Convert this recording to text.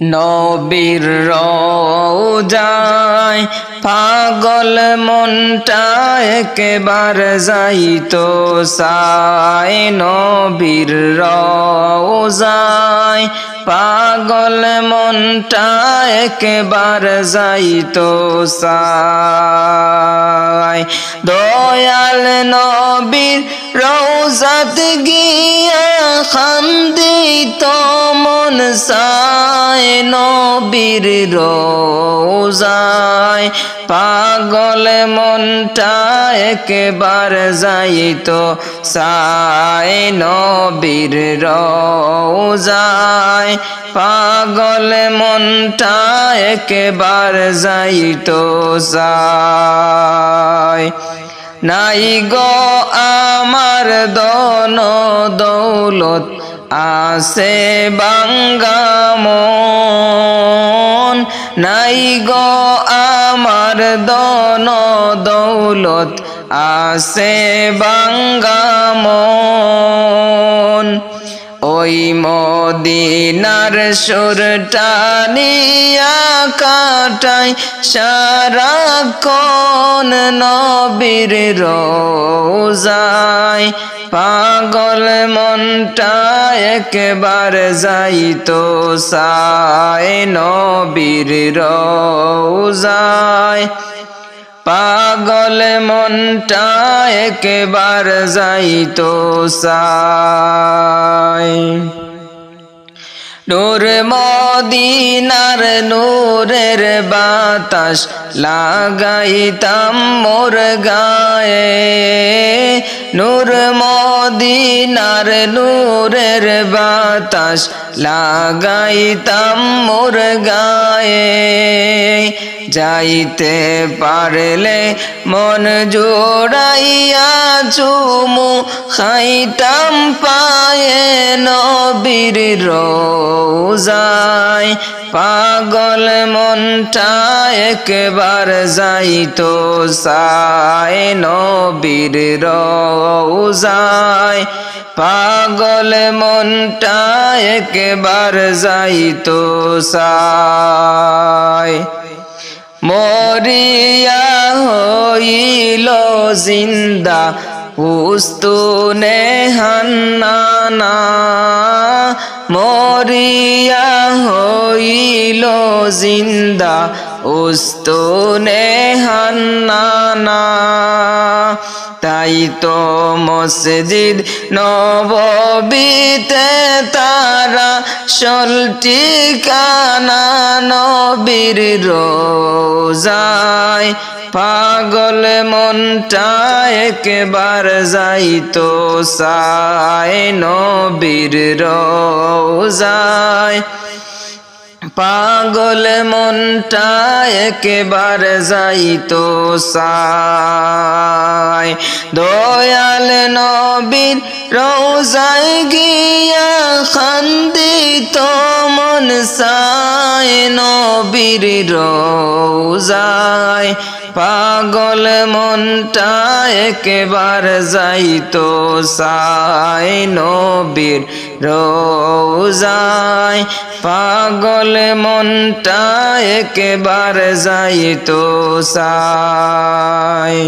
নবীর রোজায় পাগল মনটা একেবার যাইতো সাই নবীর রোজায় পাগল মনটা একেবার যাইতো সাই দয়াল নবীর রোজাত গিয়া খান্দিত মন সায় নবীর রোজায়। পাগল মনটা একবার যাইত সায় নবীর রোজায়। পাগল মনটা একবার যাইত সায় নাই গো আমার দন দৌলত আছে বাঙ্গামন নাই গো আমার দন দৌলত, আছে বাঙ্গামন ওই মদিনার সুরটানিয়া কাটাই সারা কোন নবীর রোজায়। পাগল মনটা একবার যাইতো সায় নবীর রোজায়। পাগল মনটা একবার যাইতো সাই নূর মদিনার নূরের বাতাস লাগাইতাম মোর গায়ে। নূর মদিনার নূরের বাতাস লাগাইতাম মোর গায়ে। যাইতে পারলে মন জোড়াইয়া চুমু খাইতাম পায়ে নবীর রোজায়। পাগল মনটা একবার যাইতো সায় নবীর রোজায়। পাগল মনটা একবার যাইতো সায় মরিয়া হইল জিন্দা উস্তুনে হান্নানা মরিয়া হইল জিন্দা উস্তুনে হান্নানা তাই তো মসজিদ নববিতে তারা সলটি কানা নবীর রোজায় পাগল মনটা একবার যাইতো সায় নবীর রোজায়। পাগল মনটা একেবার যাইতো সায়। দয়াল নবীর রোজায় গিয়া খান্দিত মন সায় নবীর রোজায় পাগল মনটা একেবার যাইতো সায় নবীর রোজায় পাগল মনটা একেবার যাইতো সায়